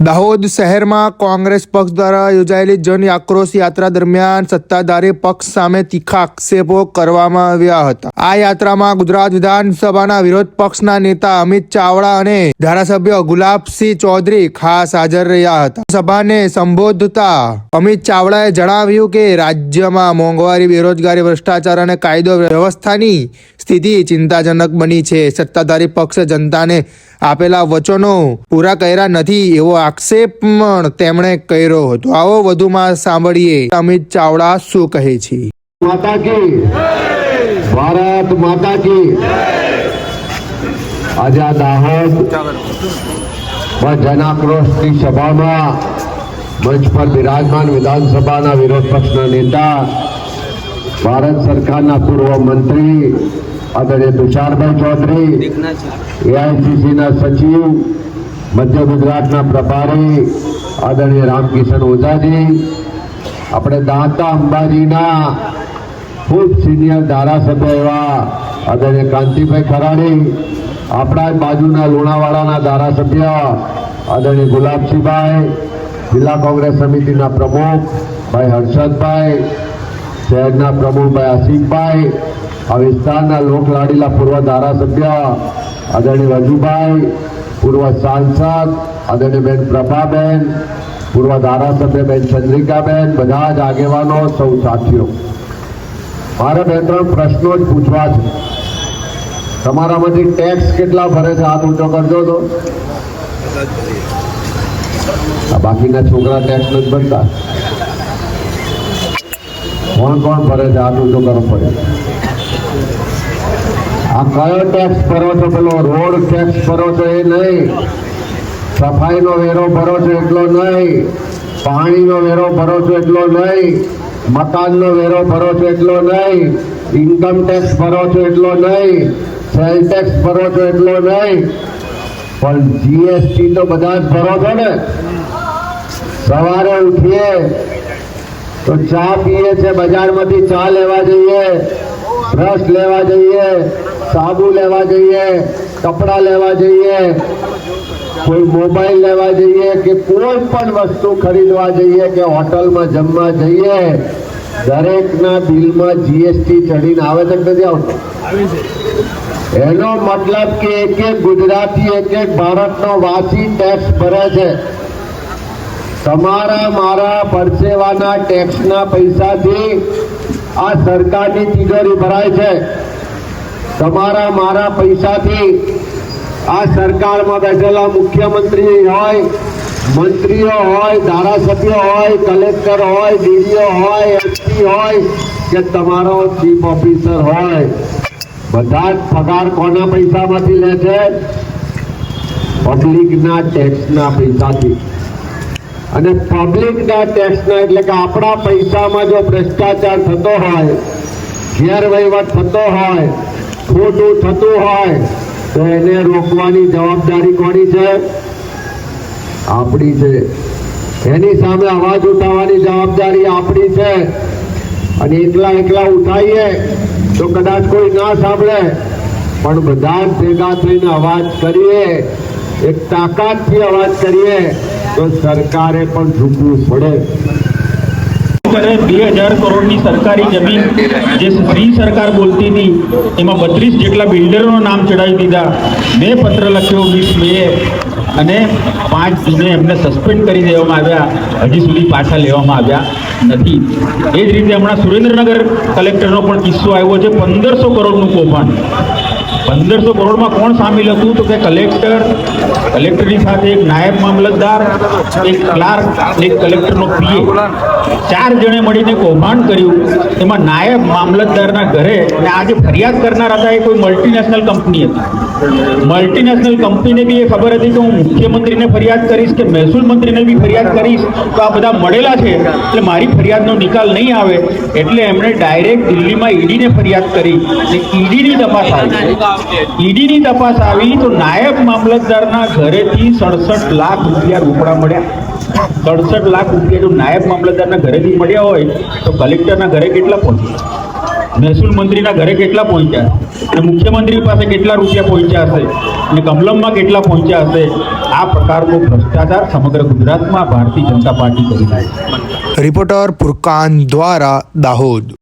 દાહોદ શહેરમાં કોંગ્રેસ પક્ષ દ્વારા યોજાયેલી જન આક્રોશ યાત્રા દરમિયાન સત્તાધારી પક્ષ સામે તીખા આક્ષેપો કરવામાં આવ્યા હતા. આ યાત્રામાં ગુજરાત વિધાનસભાના વિરોધ પક્ષના નેતા અમિત ચાવડા અને ધારાસભ્ય ગુલાબસિંહ ચૌધરી ખાસ હાજર રહ્યા હતા. સભાને સંબોધતા અમિત ચાવડાએ જણાવ્યું કે રાજ્યમાં મોંઘવારી, બેરોજગારી, ભ્રષ્ટાચાર અને કાયદો વ્યવસ્થાની સ્થિતિ ચિંતાજનક બની છે. સત્તાધારી પક્ષ જનતાને આપેલા વચનો પૂરા કર્યા નથી એવો આક્ષેપ પણ તેમણે કર્યો હતો. આવો વધુમાં સાંભળીએ. અમિત ચાવડા શું કહે છે? માતા કી ભારત માતા કી આઝાદ આહત જનાક્રોશની સભામાં મંચ પર બિરાજમાન વિધાનસભાના વિરોધ પક્ષના નેતા, ભારત સરકારના પૂર્વ મંત્રી આદરણીય તુષારભાઈ ચૌધરી એઆઈસીસીના સચિવ, મધ્ય ગુજરાતના પ્રભારી, આદરણીય રામકિશન ઓઝાજી, આપણે દાંતા અંબાજીના ખૂબ સિનિયર ધારાસભ્ય એવા આદરણીય કાંતિભાઈ ખરાડી, આપણા બાજુના લુણાવાડાના ધારાસભ્ય આદરણીય ગુલાબસિંહભાઈ જિલ્લા કોંગ્રેસ સમિતિના પ્રમુખ ભાઈ હર્ષદભાઈ, શહેરના પ્રમુખ ભાઈ આસિફભાઈ આ વિસ્તારના લોકલાડીલા પૂર્વ ધારાસભ્ય આદરણીય વજુભાઈ, પૂર્વ સાંસદ આદરણીય બેન પ્રભાબેન, પૂર્વ ધારાસભ્ય બેન ચંદ્રિકાબેન, બધા જ આગેવાનો, સૌ સાથીઓ. મારે બે ત્રણ પ્રશ્નો જ પૂછવા છે. તમારામાંથી ટેક્સ કેટલા ભરે છે? હાથ ઊંચો કરજો તો. બાકીના છોકરા ટેક્સ નથી ભરતા. કોણ કોણ ભરે છે? હાથ ઊંચો કરવો પડે. આ કયો ટેક્સ ભરો છો પેલો? રોડ ટેક્સ ભરો છો એ નહીં. સફાઈનો વેરો ભરો છો એટલો નહીં. પાણીનો વેરો ભરો છો એટલો નહીં. મકાનનો વેરો ભરો છો એટલો નહીં. ઇન્કમ ટેક્સ ભરો છો એટલો નહીં. સેલ ટેક્સ ભરો છો એટલો નહીં. પણ જીએસટી તો બધા જ ભરો છો ને? સવારે ઉઠીએ તો ચા પીએ છે, બજારમાંથી ચા લેવા જઈએ. બ્રશ લેવા જઈએ, સાબુ લેવા જઈએ, કપડાં લેવા જઈએ, કોઈ મોબાઈલ લેવા જઈએ કે કોઈ પણ વસ્તુ ખરીદવા જઈએ કે હોટલમાં જમવા જઈએ, દરેકના બિલમાં જીએસટી ચડીને આવે છે નથી આવતો? એનો મતલબ કે એક એક ગુજરાતી, એક એક ભારતનો વાસી ટેક્સ ભરે છે. તમારા, મારા પરસેવાના ટેક્સના પૈસાથી આ સરકારની તિજોરી ભરાય છે. તમારા, મારા પૈસાથી આ સરકારમાં બેઠેલા મુખ્યમંત્રી હોય, મંત્રીઓ હોય, ધારાસભ્યો હોય, કલેક્ટર હોય, ડીડીઓ હોય એસપી હોય, કે તમારો ચીફ ઓફિસર હોય, બધા જ પગાર કોના પૈસામાંથી લે છે? પબ્લિકના ટેક્સના પૈસાથી. અને પબ્લિકના ટેક્સના એટલે કે આપણા પૈસામાં જો ભ્રષ્ટાચાર થતો હોય, ગેરવહીવટ થતો હોય, ખોટું થતું હોય, તો એને રોકવાની જવાબદારી કોની છે? આપણી છે. એની સામે અવાજ ઉઠાવવાની જવાબદારી આપણી છે. અને એકલા એકલા ઉઠાવીએ તો કદાચ કોઈ ના સાંભળે. પણ બધા ભેગા થઈને અવાજ કરીએ, એક તાકાતથી અવાજ કરીએ. તો સરકારે પણ ઝૂકવું પડે. બે હજાર કરોડની સરકારી જમીન જે ફ્રી સરકાર બોલતી હતી, એમાં બત્રીસ જેટલા બિલ્ડરોના નામ ચડાવી દીધા. મેં પત્ર લખ્યો વીસ મે અને પાંચ જૂને એમને સસ્પેન્ડ કરી દેવામાં આવ્યા. હજી સુધી પાછા લેવામાં આવ્યા નથી. એ જ રીતે હમણાં સુરેન્દ્રનગર કલેક્ટરનો પણ કિસ્સો આવ્યો છે. પંદરસો કરોડનું કૌભાંડ. પંદરસો કરોડમાં કોણ સામેલ હતું? તો કે કલેક્ટર કલેક્ટરની સાથે એક નાયબ મામલતદાર, એક ક્લાર્ક એક કલેક્ટરનો પીએ ચાર જણે મળીને કૌભાંડ કર્યું. એમાં નાયબ મામલતદારના ઘરે અને આજે ફરિયાદ કરનાર હતા એ કોઈ મલ્ટીનેશનલ કંપની હતી. મલ્ટીનેશનલ કંપનીને બી એ ખબર હતી કે હું મુખ્યમંત્રીને ફરિયાદ કરીશ કે મહેસૂલ મંત્રીને બી ફરિયાદ કરીશ. તો આ બધા મળેલા છે. એટલે મારી ફરિયાદનો નિકાલ નહીં આવે. એટલે એમણે ડાયરેક્ટ દિલ્હીમાં ઈડીને ફરિયાદ કરી. અને ઈડીની તપાસ આવી. ઈડીની તપાસ આવી તો નાયબ મામલતદારના ઘરેથી સડસઠ લાખ રૂપિયા રોકડા મળ્યા. સડસઠ લાખ રૂપિયા જો નાયબ મામલતદારના ઘરેથી મળ્યા હોય તો કલેક્ટરના ઘરે કેટલા પહોંચે મહેસૂલ મંત્રીના ઘરે કેટલા પહોંચ્યા? અને મુખ્યમંત્રી પાસે કેટલા રૂપિયા પહોંચ્યા હશે? અને કમલમમાં કેટલા પહોંચ્યા હશે? આ પ્રકારનો ભ્રષ્ટાચાર સમગ્ર ગુજરાતમાં ભારતીય જનતા પાર્ટી કરી રહી છે રિપોર્ટર ફુરકાન દ્વારા દાહોદ.